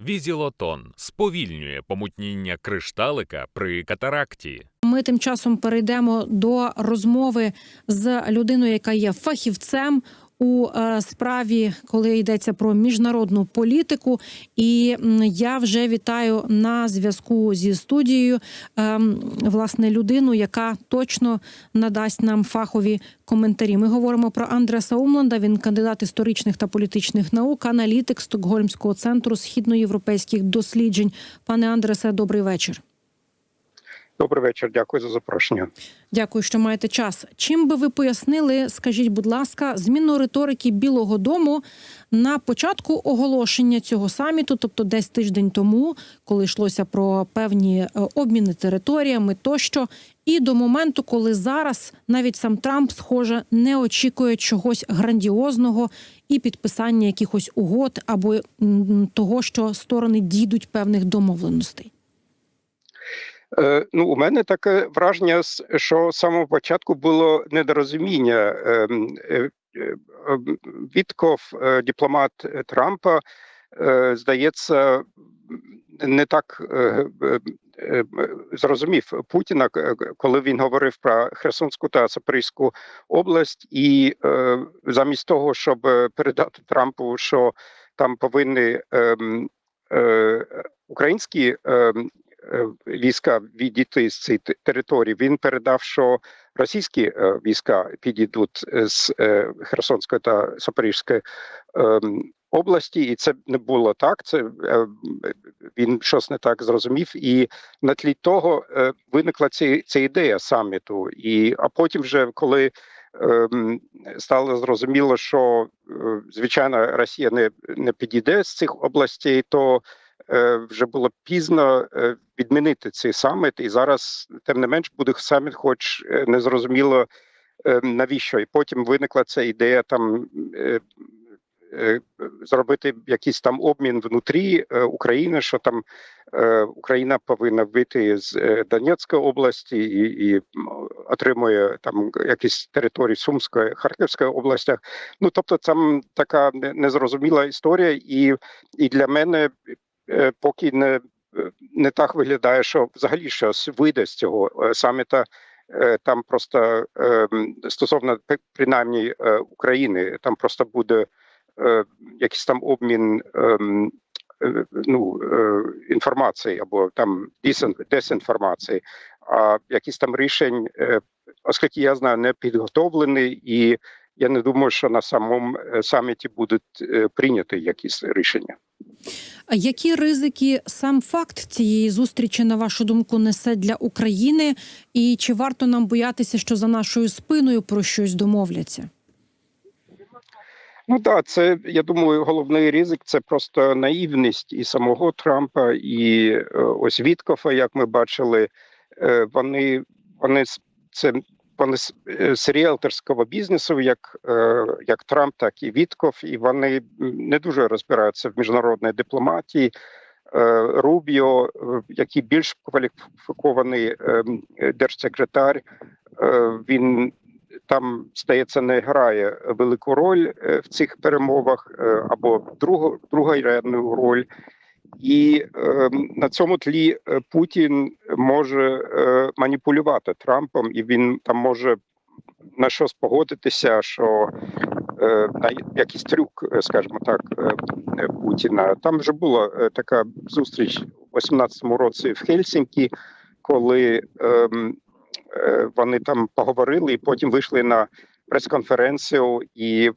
Візілотон сповільнює помутніння кришталика при катаракті. Ми тим часом перейдемо до розмови з людиною, яка є фахівцем у е, справі, коли йдеться про міжнародну політику. І я вже вітаю на зв'язку зі студією ем, власне людину, яка точно надасть нам фахові коментарі. Ми говоримо про Андреса Умланда. Він кандидат історичних та політичних наук, аналітик Стокгольмського центру східноєвропейських досліджень. Пане Андресе, добрий вечір. Добрий вечір, дякую за запрошення. Дякую, що маєте час. Чим би ви пояснили, скажіть, будь ласка, зміну риторики Білого Дому на початку оголошення цього саміту, тобто десь тиждень тому, коли йшлося про певні е, обміни територіями тощо, і до моменту, коли зараз навіть сам Трамп, схоже, не очікує чогось грандіозного і підписання якихось угод або того, що сторони дійдуть певних домовленостей. Е, ну, у мене таке враження, що з самого початку було недорозуміння. Ем, е, е, ем, Вітков, дипломат Трампа, здається, не так е, е, е, зрозумів Путіна, коли він говорив про Херсонську та Запорізьку область, і замість того, щоб передати Трампу, що там повинні ем, українські ем, війська відійти з цієї території. Він передав, що російські е, війська підійдуть з е, Херсонської та Запорізької ем, області, і це не було так. Це е, він щось не так зрозумів, і на тлі того е, виникла ця, ця ідея саміту. І а потім, вже коли ем, стало зрозуміло, що е, звичайно Росія не, не підійде з цих областей, то е, вже було пізно е, відмінити цей саміт, і зараз, тим не менш, буде саміт, хоч е, не зрозуміло е, навіщо. І потім виникла ця ідея там. е, е, Зробити якийсь там обмін внутрі е, України, що там е, Україна повинна вийти з е, Донецької області і, і отримує там якісь території Сумської, Харківської областях. Ну тобто, там така незрозуміла історія, і, і для мене е, поки не, е, не так виглядає, що взагалі щось вийде з цього е, саміта. Е, Там просто е, стосовно принаймні е, України, там просто буде е, якийсь там обмін е, ну, е, інформації або там дезінформації, а якісь там рішень, е, оскільки я знаю, не підготовлені, і я не думаю, що на самому е, саміті будуть е, прийняті якісь рішення. А які ризики сам факт цієї зустрічі, на вашу думку, несе для України? І чи варто нам боятися, що за нашою спиною про щось домовляться? Ну так, це я думаю, головний ризик це просто наївність і самого Трампа, і е, ось Віткофа, як ми бачили, е, вони вони це вони з, е, ріелторського бізнесу, як, е, як Трамп, так і Вітков, і вони не дуже розбираються в міжнародній дипломатії. Е, Рубіо, який більш кваліфікований держсекретар, він там здається не грає велику роль в цих перемовах або другу другорядну роль. І е, на цьому тлі е, Путін може е, маніпулювати Трампом, і він там може на щось погодитися, що е, на якийсь трюк, е, скажімо так, е, Путіна. Там вже була така зустріч у 18-му році в Хельсінкі, коли ем, е, вони там поговорили і потім вийшли на прес-конференцію, і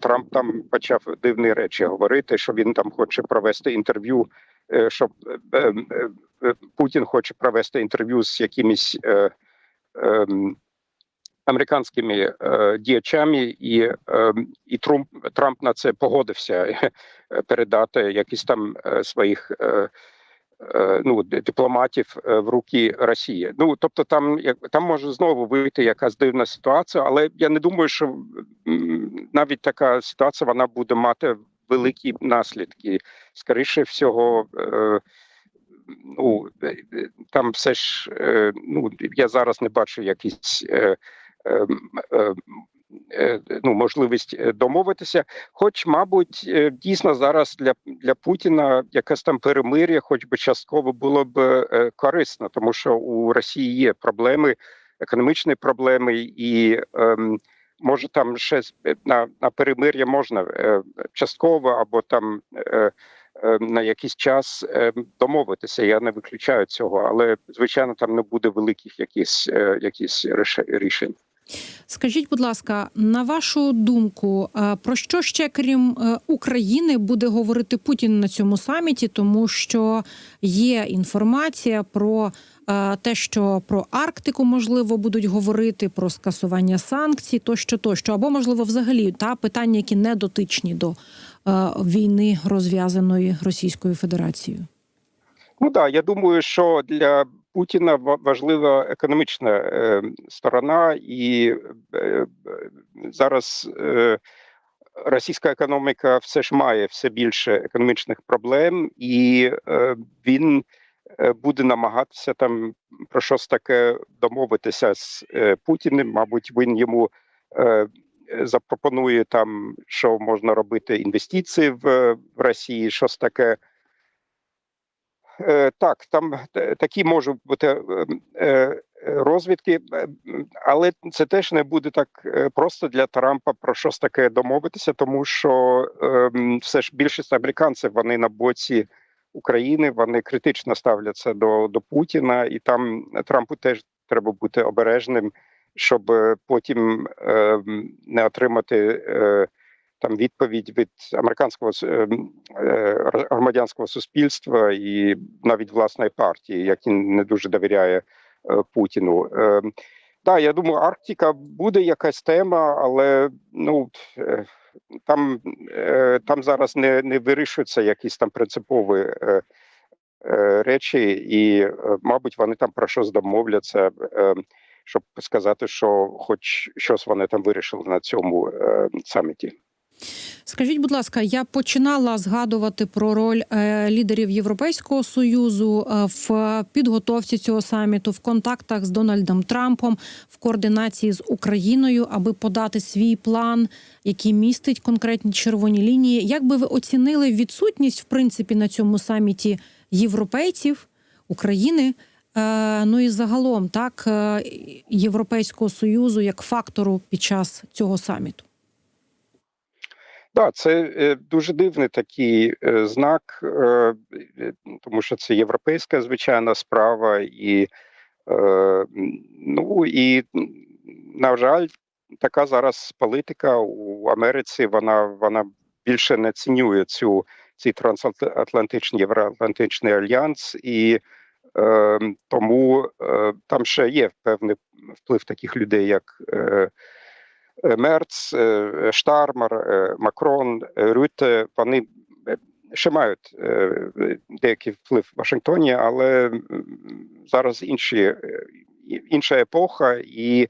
Трамп там почав дивні речі говорити, що він там хоче провести інтерв'ю, е, щоб е, е, е, Путін хоче провести інтерв'ю з якимись. Е, Американськими е, діячами, і, е, і Трамп, Трамп на це погодився е, передати якісь там е, своїх е, е, ну, дипломатів е, в руки Росії. Ну тобто, там як там може знову вийти якась дивна ситуація, але я не думаю, що навіть така ситуація вона буде мати великі наслідки. Скоріше всього. Е, Ну е, е, там все ж е, ну я зараз не бачу якісь е, е, м, е, е, ну, можливість е, домовитися. Хоч, мабуть, е, дійсно зараз для, для Путіна якесь там перемир'я, хоч би частково було б е, корисно, тому що у Росії є проблеми, економічні проблеми, і ем, може там ще е, на, на перемир'я можна е, частково або там. Е, е, на якийсь час е, домовитися. Я не виключаю цього, але звичайно там не буде великих якісь, е, якісь рішень. Скажіть, будь ласка, на вашу думку, про що ще крім е, України буде говорити Путін на цьому саміті? Тому що є інформація про е, те, що про Арктику можливо будуть говорити, про скасування санкцій, тощо, тощо, або можливо, взагалі та питання, які не дотичні до е, війни, розв'язаної Російською Федерацією. Ну так, я думаю, що для Путіна важлива економічна е, сторона, і е, е, зараз російська економіка все ж має все більше економічних проблем, і він буде намагатися там про щось таке домовитися з Путіним. Мабуть, він йому запропонує там, що можна робити інвестиції в Росії, щось таке. Е, Так, там е, такі можуть бути е, розвідки, але це теж не буде так просто для Трампа про щось таке домовитися, тому що все ж більшість американців вони на боці України, вони критично ставляться до, до Путіна, і там Трампу теж треба бути обережним, щоб потім не отримати. Там відповідь від американського ем, е, громадянського суспільства і навіть власної партії, який не дуже довіряє е, Путіну. Е, Так, я думаю, Арктика буде якась тема, але ну е, там, там зараз не, не вирішуються якісь там принципові речі, і, мабуть, вони там про щось домовляться, е, щоб сказати, що хоч щось вони там вирішили на цьому саміті. Скажіть, будь ласка, я починала згадувати про роль е, лідерів Європейського союзу е, в підготовці цього саміту, в контактах з Дональдом Трампом, в координації з Україною, аби подати свій план, який містить конкретні червоні лінії. Як би ви оцінили відсутність, в принципі, на цьому саміті європейців України? е, Ну і загалом так Європейського союзу як фактору під час цього саміту. Так, це е, дуже дивний такий е, знак, е, тому що це європейська звичайна справа, і ну і на жаль, така зараз політика у Америці. Вона вона більше не цінує цю цей трансатлантичний євроатлантичний альянс, і е, тому е, там ще є певний вплив таких людей, як. Е, Мерц, е, Штармар, е, Макрон, е, Рюте, вони е, ще мають е, деякий вплив в Вашингтоні, але зараз інші, е, інша епоха, і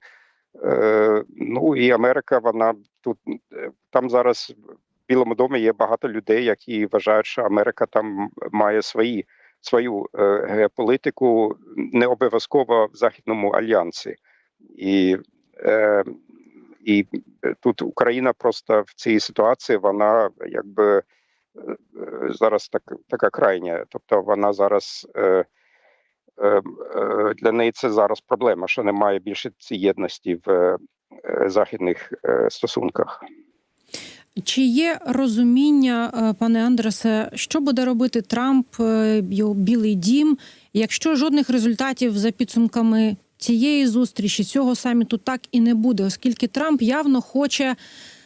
е, ну і Америка, вона тут е, там зараз в Білому домі є багато людей, які вважають, що Америка там має свої свою е, геополітику, не обов'язково в Західному альянсі. І е, і е, тут Україна просто в цій ситуації вона якби е, е, зараз так така крайня. Тобто вона зараз е, е, для неї це зараз проблема, що немає більше цієї єдності в західних стосунках. Чи є розуміння, пане Андресе, що буде робити Трамп, його Білий Дім, якщо жодних результатів за підсумками цієї зустрічі, цього саміту так і не буде, оскільки Трамп явно хоче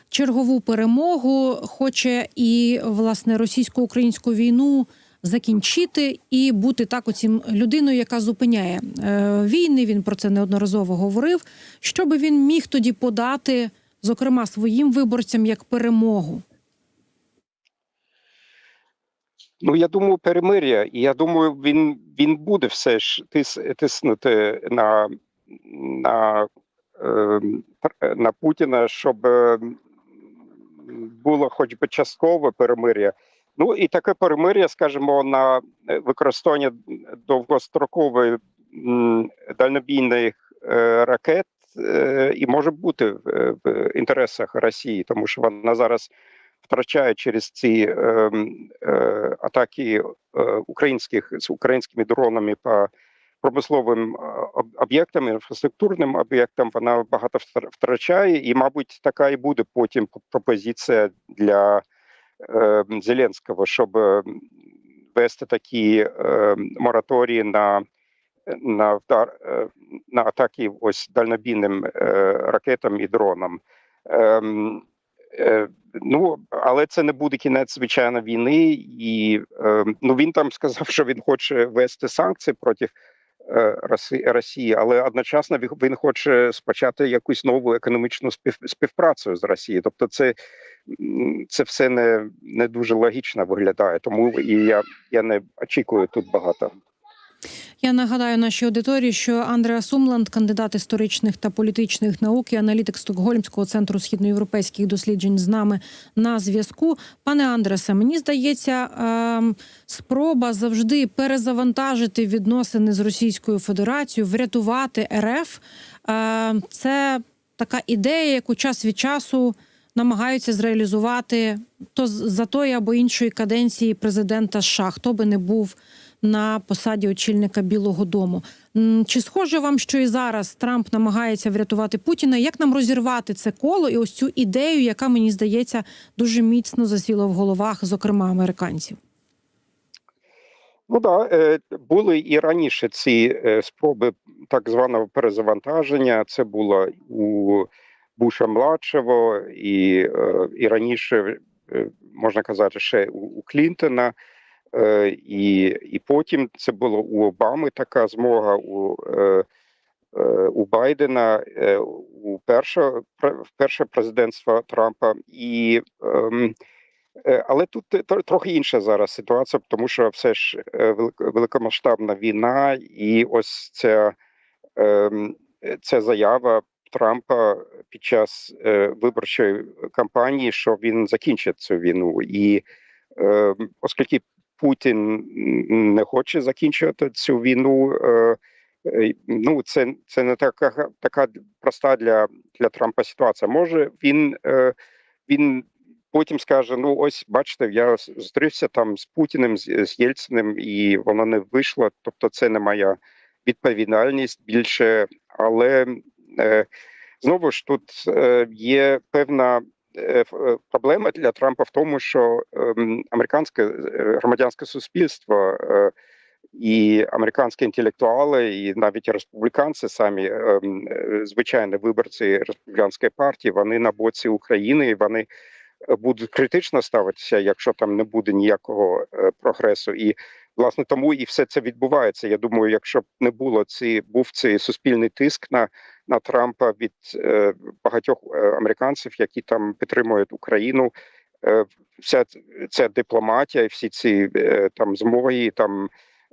чергову перемогу, хоче і власне російсько-українську війну закінчити і бути так оцім людиною, яка зупиняє е, війни. Він про це неодноразово говорив. Що би він міг тоді подати, зокрема своїм виборцям, як перемогу? Ну я думаю, перемир'я, і я думаю, він він буде все ж тис, тиснути на, на, е, на Путіна, щоб е, було хоч би часткове перемир'я. Ну і таке перемир'я, скажімо, на використання довгострокової дальнобійних е, ракет е, і може бути в інтересах Росії, тому що вона зараз втрачає через ці е, е, атаки е, українських з українськими дронами по промисловим е, об'єктам, інфраструктурним об'єктам. Вона багато втр- втрачає, і, мабуть, така і буде потім пропозиція для е, Зеленського, щоб е, вести такі е, мораторії на на вдар е, на атаки ось дальнобійним е, ракетам і дронам. Ем, ну, але це не буде кінець звичайно війни, і е, ну він там сказав, що він хоче вести санкції проти е, Росії, але одночасно він- хоче спочати якусь нову економічну спів, співпрацю з Росією. Тобто, це, це все не, не дуже логічно виглядає. Тому і я, я не очікую тут багато. Я нагадаю нашій аудиторії, що Андреа Сумланд, кандидат історичних та політичних наук і аналітик Стокгольмського центру східноєвропейських досліджень, з нами на зв'язку. Пане Андресе, мені здається, ем, спроба завжди перезавантажити відносини з Російською Федерацією, врятувати РФ. ем, Це така ідея, яку час від часу намагаються зреалізувати то за тої або іншої каденції президента США, хто би не був на посаді очільника Білого Дому. Чи схоже вам, що і зараз Трамп намагається врятувати Путіна? Як нам розірвати це коло і ось цю ідею, яка мені здається дуже міцно засіла в головах, зокрема американців? Ну да, е, були і раніше ці е, спроби так званого перезавантаження. Це було у Буша младшого, і, е, і раніше можна казати, ще у Клінтона. Е, і, і потім це було у Обами така змога у, е, е, у Байдена у перше, перше президентство Трампа. І ем, Але тут трохи інша зараз ситуація, тому що все ж великомасштабна війна, і ось ця, ем, ця заява Трампа під час виборчої кампанії, що він закінчить цю війну. І е, оскільки Путін не хоче закінчувати цю війну, е, е, ну це, це не така, така проста для, для Трампа ситуація. Може він. Е, він потім скаже: ну ось бачите, я зустрівся там з Путіним, з, з Єльциним, і воно не вийшло. Тобто, це не моя відповідальність більше. Але знову ж тут є певна. Е, е, Проблема для Трампа в тому, що ем, американське е, громадянське суспільство і американські інтелектуали, і навіть республіканці, самі ем, звичайні виборці республіканської партії, вони на боці України, і вони будуть критично ставитися, якщо там не буде ніякого прогресу. І власне тому і все це відбувається. Я думаю, якщо б не було ці був цей суспільний тиск на, на Трампа від е, багатьох е, американців, які там підтримують Україну. е, Вся ця дипломатія, всі ці е, там змоги, там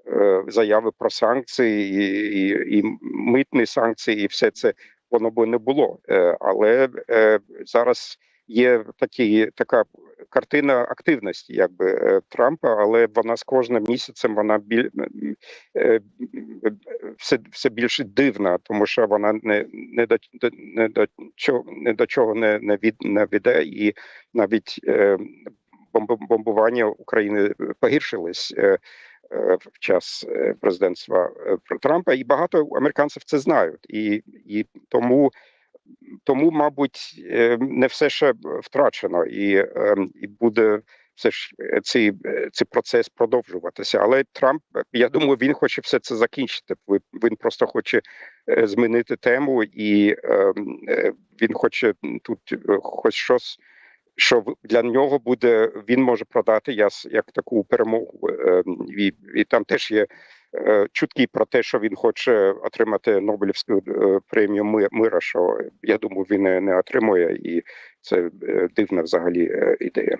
е, заяви про санкції і, і, і митні санкції, і все це воно би не було. Е, Але е, зараз є такі така картина активності, якби е, Трампа, але вона з кожним місяцем вона біль е, все, все більше дивна, тому що вона не, не до не до чого не до чого не, не від не веде, і навіть е, бомбування України погіршились. Е, в час президентства Трампа, і багато американців це знають, і, і тому тому, мабуть, е, не все ще втрачено, і, е, і буде все ж е, цей, е, цей процес продовжуватися. Але Трамп, я думаю, він хоче все це закінчити. Він просто хоче змінити тему, і е, е, він хоче тут хоч щось. Що для нього буде, він може продати як таку перемогу, Е, і, і там теж є чутки про те, що він хоче отримати Нобелівську е, премію мира. Що я думаю, він не, отримує, і це е, дивна взагалі е, ідея.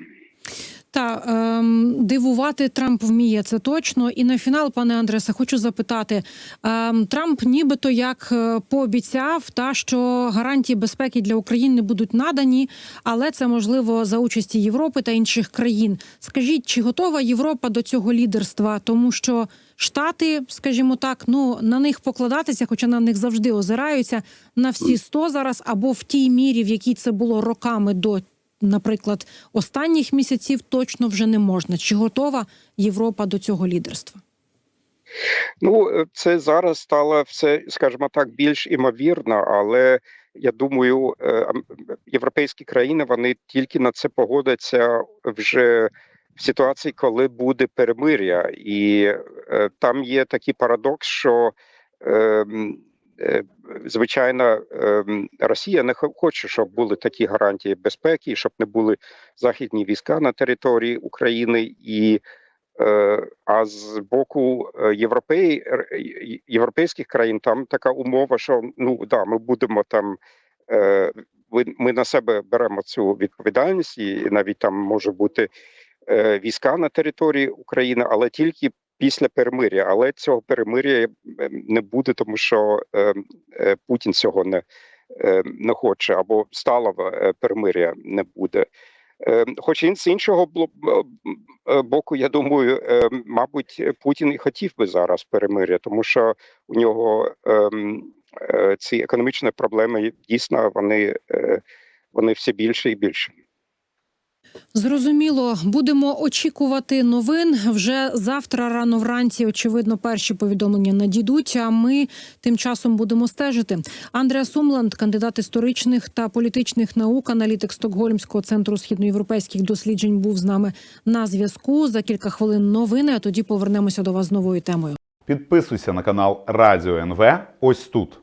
Та ем, дивувати Трамп вміє це точно. І на фінал, пане Андресе, хочу запитати: ем, Трамп, нібито як е, пообіцяв, та що гарантії безпеки для України будуть надані, але це можливо за участі Європи та інших країн. Скажіть, чи готова Європа до цього лідерства? Тому що Штати, скажімо так, ну на них покладатися, хоча на них завжди озираються на всі 100 зараз, або в тій мірі, в якій це було роками до наприклад, останніх місяців точно вже не можна. Чи готова Європа до цього лідерства? Ну, е, це зараз стало все, скажімо так, більш імовірно, але я думаю, е, європейські країни вони тільки на це погодяться вже в ситуації, коли буде перемир'я, і е, там є такий парадокс, що ем, звичайно ем, Росія не хоче, щоб були такі гарантії безпеки, щоб не були західні війська на території України і. Е, А з боку е, європей, європейських країн там така умова, що ну да, ми будемо там. е, Ми на себе беремо цю відповідальність, і навіть там може бути е, війська на території України, але тільки після перемир'я. Але цього перемир'я е, не буде, тому що е, е, Путін цього не, е, не хоче, або сталого е, перемир'я не буде. Хоч з іншого е, боку, я думаю, мабуть, Путін і хотів би зараз перемир'я, тому що у нього ем, ці економічні проблеми дійсно вони, вони все більше і більше. Зрозуміло, будемо очікувати новин. Вже завтра рано вранці, очевидно, перші повідомлення надійдуть. А ми тим часом будемо стежити. Андреа Сумланд, кандидат історичних та політичних наук, аналітик Стокгольмського центру східноєвропейських досліджень, був з нами на зв'язку. За кілька хвилин новини. А тоді повернемося до вас з новою темою. Підписуйся на канал Радіо НВ ось тут.